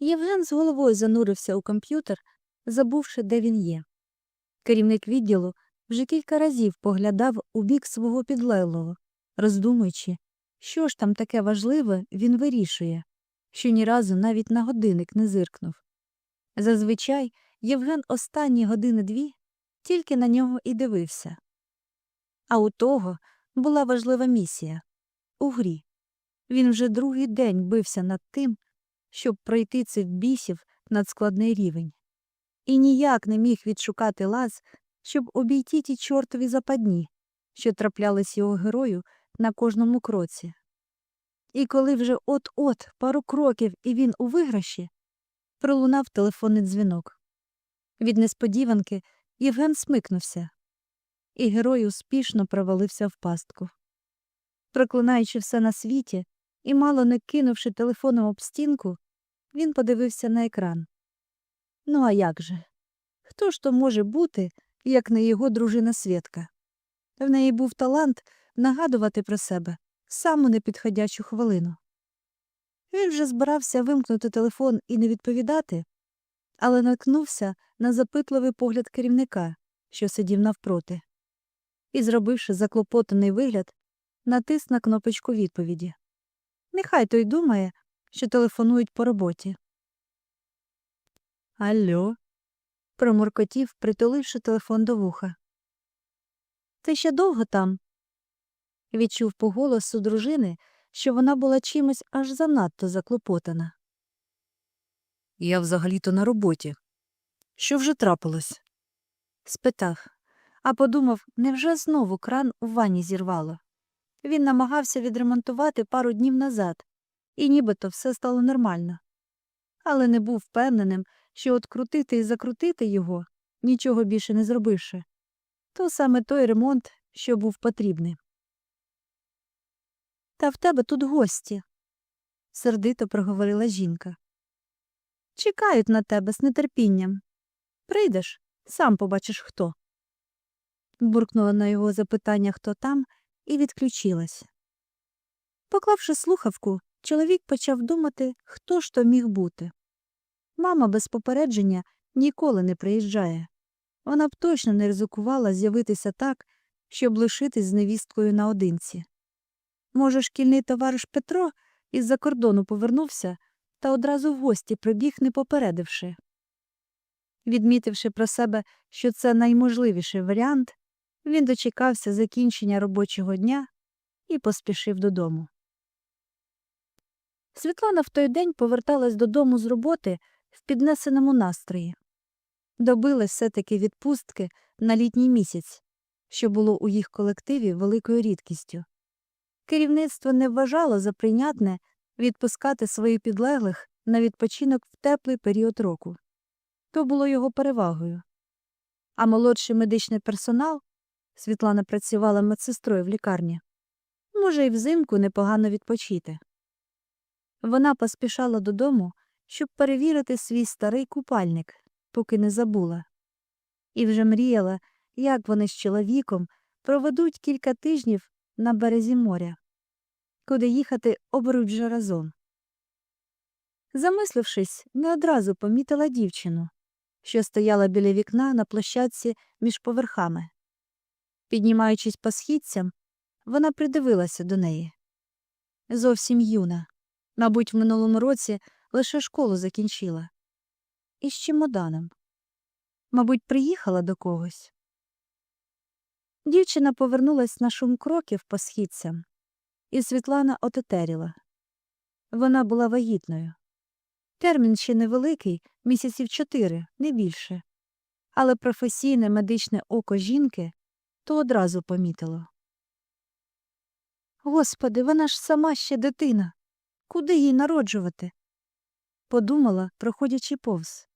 Євген з головою занурився у комп'ютер, забувши, де він є. Керівник відділу вже кілька разів поглядав у бік свого підлеглого, роздумуючи, що ж там таке важливе він вирішує, що ні разу навіть на годинник не зиркнув. Зазвичай Євген останні години дві тільки на нього і дивився. А у того була важлива місія у грі. Він вже другий день бився над тим, щоб пройти цих бісів надскладний рівень, і ніяк не міг відшукати лаз, щоб обійти ті чортові западні, що траплялись його герою на кожному кроці. І коли вже от-от пару кроків і він у виграші, пролунав телефонний дзвінок. Від несподіванки Євген смикнувся, і герой успішно провалився в пастку. Проклинаючи все на світі і мало не кинувши телефоном об стінку, він подивився на екран. Ну а як же? Хто ж то може бути, як не його дружина Свєтка? В неї був талант нагадувати про себе саму непідходячу хвилину. Він вже збирався вимкнути телефон і не відповідати, але наткнувся на запитливий погляд керівника, що сидів навпроти, і, зробивши заклопотаний вигляд, натис на кнопочку відповіді. Нехай той думає, що телефонують по роботі. Алло. промуркотів, притуливши телефон до вуха. Ти ще довго там? Відчув по голосу дружини, що вона була чимось аж занадто заклопотана. Я взагалі-то на роботі. Що вже трапилось? Спитав, а подумав, невже знову кран у ванні зірвало. Він намагався відремонтувати пару днів назад, і нібито все стало нормально. Але не був впевненим, що от крутити і закрутити його, нічого більше не зробивши. То саме той ремонт, що був потрібний. Та в тебе тут гості, сердито проговорила жінка. Чекають на тебе з нетерпінням. Прийдеш, сам побачиш хто. Буркнула на його запитання, хто там, і відключилась. Поклавши слухавку, чоловік почав думати, хто ж то міг бути. Мама без попередження ніколи не приїжджає. Вона б точно не ризикувала з'явитися так, щоб лишитись з невісткою наодинці. Може, шкільний товариш Петро із-за кордону повернувся та одразу в гості прибіг, не попередивши. Відмітивши про себе, що це найможливіший варіант, він дочекався закінчення робочого дня і поспішив додому. Світлана в той день поверталась додому з роботи в піднесеному настрої. Добилась все-таки відпустки на літній місяць, що було у їх колективі великою рідкістю. Керівництво не вважало за прийнятне відпускати своїх підлеглих на відпочинок в теплий період року. То було його перевагою. А молодший медичний персонал Світлана працювала медсестрою в лікарні, може, й взимку непогано відпочити. Вона поспішала додому, щоб перевірити свій старий купальник, поки не забула, і вже мріяла, як вони з чоловіком проведуть кілька тижнів на березі моря, куди їхати оберуть вже разом. Замислившись, не одразу помітила дівчину, що стояла біля вікна на площадці між поверхами. Піднімаючись по східцям, вона придивилася до неї. Зовсім юна. Мабуть, в минулому році лише школу закінчила. І з чемоданом. Мабуть, приїхала до когось. Дівчина повернулась на шум кроків по східцям, і Світлана отетеріла. Вона була вагітною. Термін ще невеликий, місяців чотири, не більше. Але професійне медичне око жінки то одразу помітило. Господи, вона ж сама ще дитина. Куди їй народжувати? подумала, проходячи повз.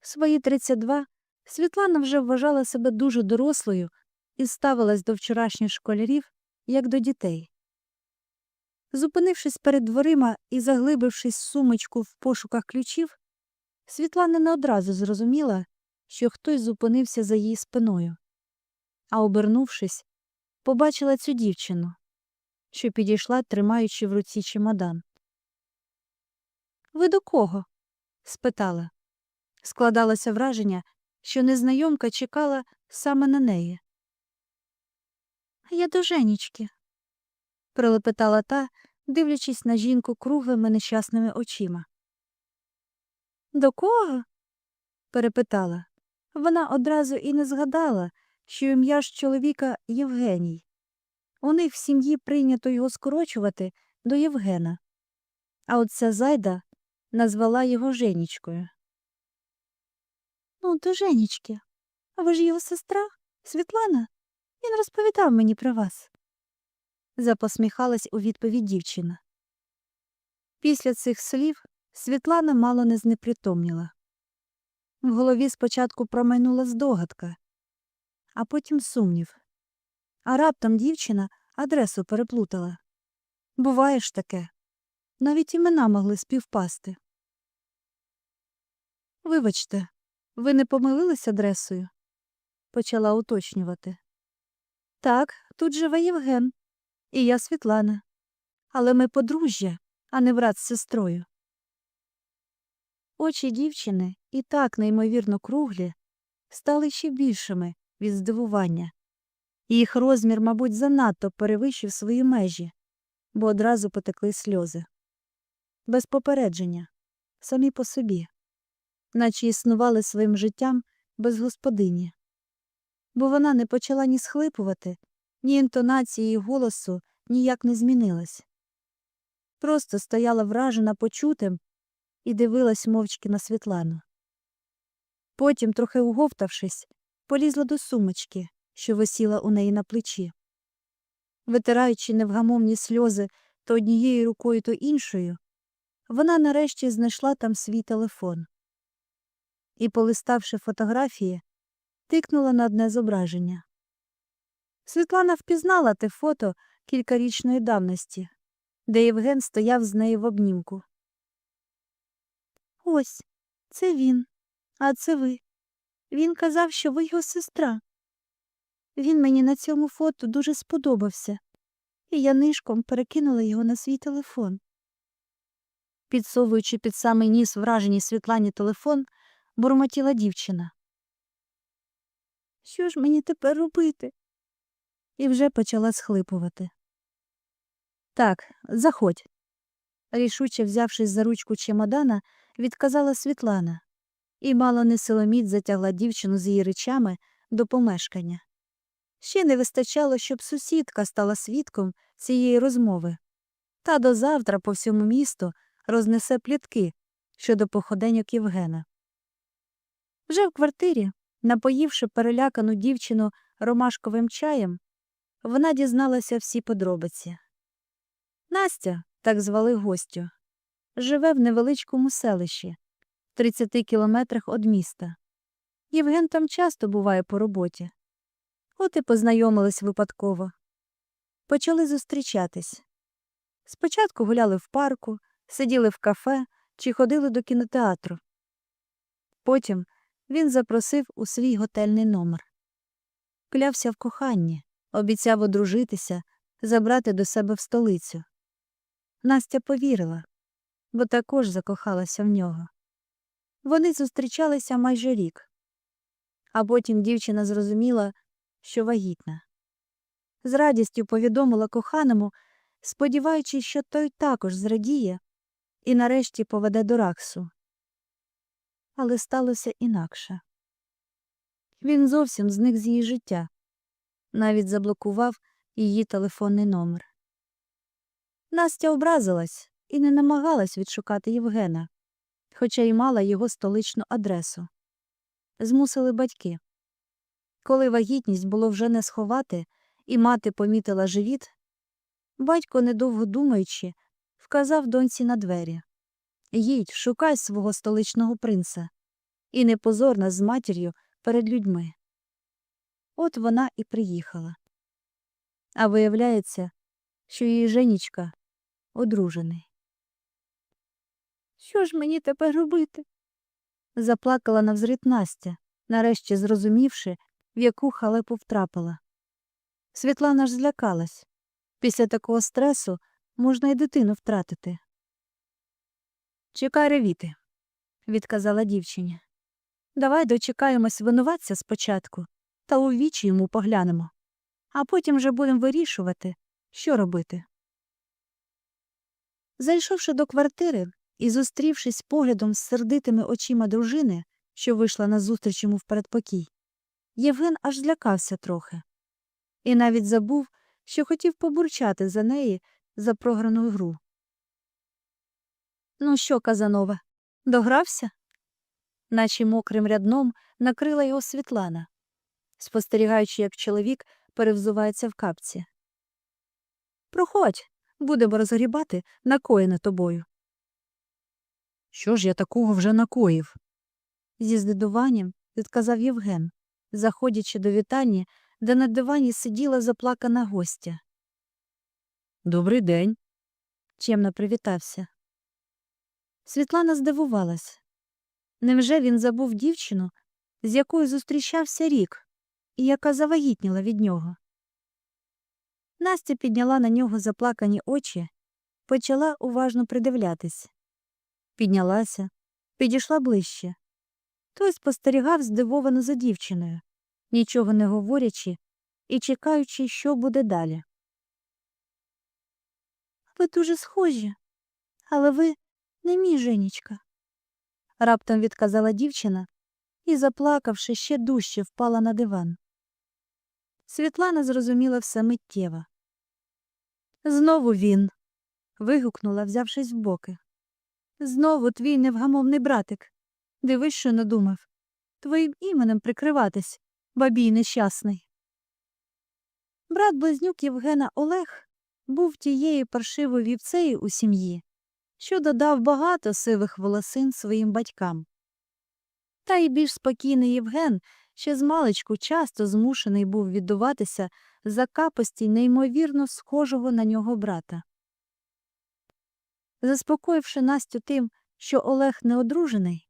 Свої 32 Світлана вже вважала себе дуже дорослою і ставилась до вчорашніх школярів, як до дітей. Зупинившись перед дверима і заглибившись в сумочку в пошуках ключів, Світлана не одразу зрозуміла, що хтось зупинився за її спиною а, обернувшись, побачила цю дівчину, що підійшла, тримаючи в руці чемодан. Ви до кого? спитала. Складалося враження, що незнайомка чекала саме на неї. Я до Женічки, пролепетала та, дивлячись на жінку круглими нещасними очима. До кого? перепитала. Вона одразу і не згадала, що ім'я ж чоловіка Євгеній. У них в сім'ї прийнято його скорочувати до Євгена. А от ця зайда назвала його Женічкою. Ну, до Женічки. А ви ж його сестра, Світлана? Він розповідав мені про вас. Запосміхалась у відповідь дівчина. Після цих слів Світлана мало не знепритомніла. В голові спочатку промайнула здогадка, а потім сумнів. А раптом дівчина адресу переплутала. Буває ж таке. Навіть імена могли співпасти. Вибачте, ви не помилились адресою? почала уточнювати. Так, тут живе Євген, і я Світлана. Але ми подружжя, а не брат з сестрою. Очі дівчини, і так неймовірно круглі, стали ще більшими від здивування. Їх розмір, мабуть, занадто перевищив свої межі, бо одразу потекли сльози. Без попередження, самі по собі, наче існували своїм життям без господині. Бо вона не почала ні схлипувати, ні інтонації її голосу ніяк не змінилась. Просто стояла вражена почутим і дивилась мовчки на Світлану. Потім, трохи уговтавшись, полізла до сумочки, що висіла у неї на плечі. Витираючи невгамовні сльози то однією рукою, то іншою, вона нарешті знайшла там свій телефон і, полиставши фотографії, тикнула на одне зображення. Світлана впізнала те фото кількарічної давності, де Євген стояв з нею в обнімку. Ось, це він, а це ви. Він казав, що ви його сестра. Він мені на цьому фото дуже сподобався, і я нишком перекинула його на свій телефон. Підсовуючи під самий ніс враженій Світлані телефон, бурмотіла дівчина. Що ж мені тепер робити? І вже почала схлипувати. Так, заходь. Рішуче взявшись за ручку чемодана, відказала Світлана і мало не силоміць затягла дівчину з її речами до помешкання. Ще не вистачало, щоб сусідка стала свідком цієї розмови. Та до завтра по всьому місту рознесе плітки щодо походеньок Євгена. Вже в квартирі, напоївши перелякану дівчину ромашковим чаєм, вона дізналася всі подробиці. Настя, так звали гостю, живе в невеличкому селищі, в 30 кілометрах від міста. Євген там часто буває по роботі. От і познайомились випадково. Почали зустрічатись. Спочатку гуляли в парку, сиділи в кафе чи ходили до кінотеатру. Потім він запросив у свій готельний номер. Клявся в коханні, обіцяв одружитися, забрати до себе в столицю. Настя повірила, бо також закохалася в нього. Вони зустрічалися майже рік, а потім дівчина зрозуміла, що вагітна. З радістю повідомила коханому, сподіваючись, що той також зрадіє і нарешті поведе до Раксу. Але сталося інакше. Він зовсім зник з її життя, навіть заблокував її телефонний номер. Настя образилась і не намагалась відшукати Євгена, хоча й мала його столичну адресу. Змусили батьки. Коли вагітність було вже не сховати, і мати помітила живіт, батько, недовго думаючи, вказав доньці на двері Їдь, шукай свого столичного принца, і не позорна з матір'ю перед людьми. От вона і приїхала. А виявляється, що її Женічка одружений. Що ж мені тепер робити? заплакала навзрит Настя, нарешті зрозумівши, в яку халепу втрапила. Світлана ж злякалась. Після такого стресу можна й дитину втратити. Чекай ревіти, відказала дівчині. Давай дочекаємось винуватця спочатку та у вічі йому поглянемо, а потім вже будемо вирішувати, що робити. Зайшовши до квартири і зустрівшись поглядом з сердитими очима дружини, що вийшла назустріч йому в передпокій, Євген аж злякався трохи і навіть забув, що хотів побурчати за неї за програну гру. Ну що, Казанова, догрався? Наче мокрим рядном накрила його Світлана, спостерігаючи, як чоловік перевзувається в капці. Проходь, будемо розгрібати накоєне тобою. Що ж я такого вже накоїв? Зі здивуванням відказав Євген, заходячи до вітальні, де на дивані сиділа заплакана гостя. Добрий день. Чемно привітався. Світлана здивувалась. Невже він забув дівчину, з якою зустрічався рік, і яка завагітніла від нього? Настя підняла на нього заплакані очі, почала уважно придивлятись. Піднялася, підійшла ближче. Той спостерігав здивовано за дівчиною, нічого не говорячи і чекаючи, що буде далі. Ви дуже схожі, але ви не мій Женічка. Раптом відказала дівчина і, заплакавши, ще дужче впала на диван. Світлана зрозуміла все миттєво. Знову він. вигукнула, взявшись в боки. Знову твій невгамовний братик. Дивись, що надумав. Твоїм іменем прикриватись, бабій нещасний. Брат близнюк Євгена Олег був тією паршивою вівцею у сім'ї, що додав багато сивих волосин своїм батькам. Та й більш спокійний Євген ще з маличку часто змушений був віддуватися за капості неймовірно схожого на нього брата. Заспокоївши Настю тим, що Олег не одружений,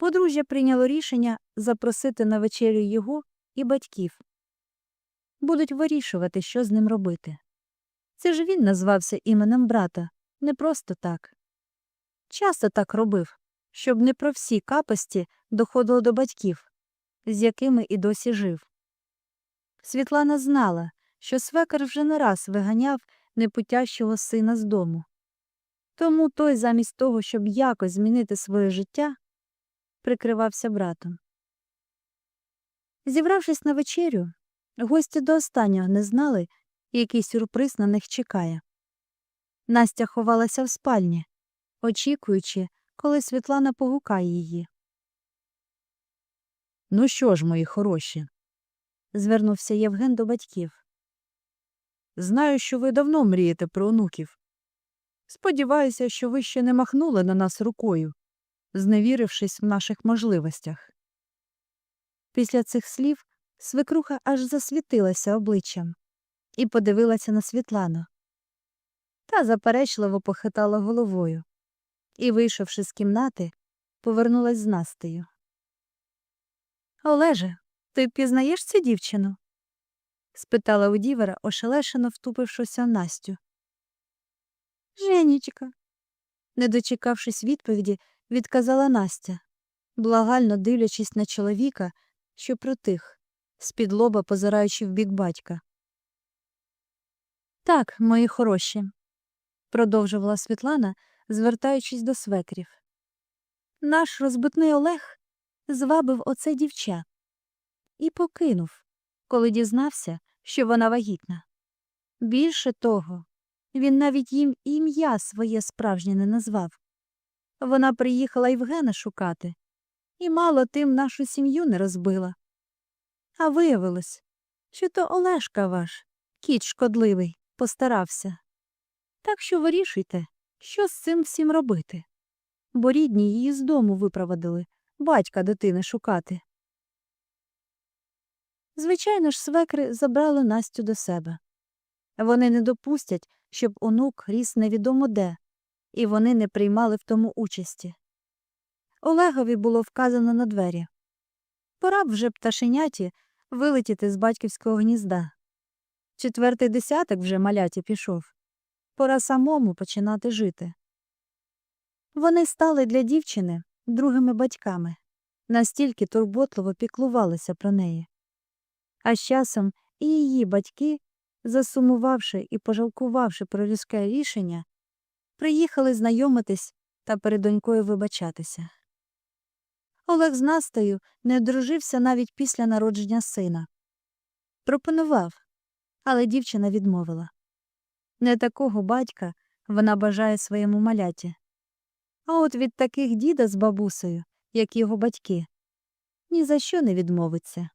подружжя прийняло рішення запросити на вечерю його і батьків. Будуть вирішувати, що з ним робити. Це ж він назвався іменем брата, не просто так. Часто так робив, щоб не про всі капості доходило до батьків, з якими і досі жив. Світлана знала, що свекар вже не раз виганяв непутящого сина з дому. Тому той, замість того, щоб якось змінити своє життя, прикривався братом. Зібравшись на вечерю, гості до останнього не знали, який сюрприз на них чекає. Настя ховалася в спальні, очікуючи, коли Світлана погукає її. Ну що ж, мої хороші, Звернувся Євген до батьків. знаю, що ви давно мрієте про онуків. Сподіваюся, що ви ще не махнули на нас рукою, зневірившись в наших можливостях. Після цих слів свекруха аж засвітилася обличчям і подивилася на Світлану. Та заперечливо похитала головою і, вийшовши з кімнати, повернулась з Настею. Олеже, ти впізнаєш цю дівчину? спитала у дівера, ошелешено втупившись у Настю. Женічка. Не дочекавшись відповіді, відказала Настя, благально дивлячись на чоловіка, що протих, з-під лоба позираючи в бік батька. Так, мої хороші, продовжувала Світлана, звертаючись до свекрів. Наш розбитний Олег звабив оце дівча і покинув, коли дізнався, що вона вагітна. Більше того, він навіть їм ім'я своє справжнє не назвав. Вона приїхала Євгена шукати, і мало тим нашу сім'ю не розбила. А виявилось, що то Олешка ваш, кіт шкодливий, постарався. Так що вирішуйте, що з цим всім робити. Бо рідні її з дому випровадили, батька дитини шукати. Звичайно ж, свекри забрали Настю до себе. Вони не допустять, щоб онук ріс невідомо де, і вони не приймали в тому участі. Олегові було вказано на двері. Пора б вже пташеняті вилетіти з батьківського гнізда. Четвертий десяток вже маляті пішов. Пора самому починати жити. Вони стали для дівчини другими батьками, настільки турботливо піклувалися про неї. А з часом і її батьки, засумувавши і пожалкувавши про людське рішення, приїхали знайомитись та перед донькою вибачатися. Олег з Настею не одружився навіть після народження сина. Пропонував, але дівчина відмовила. Не такого батька вона бажає своєму маляті. А от від таких діда з бабусею, як його батьки, ні за що не відмовиться.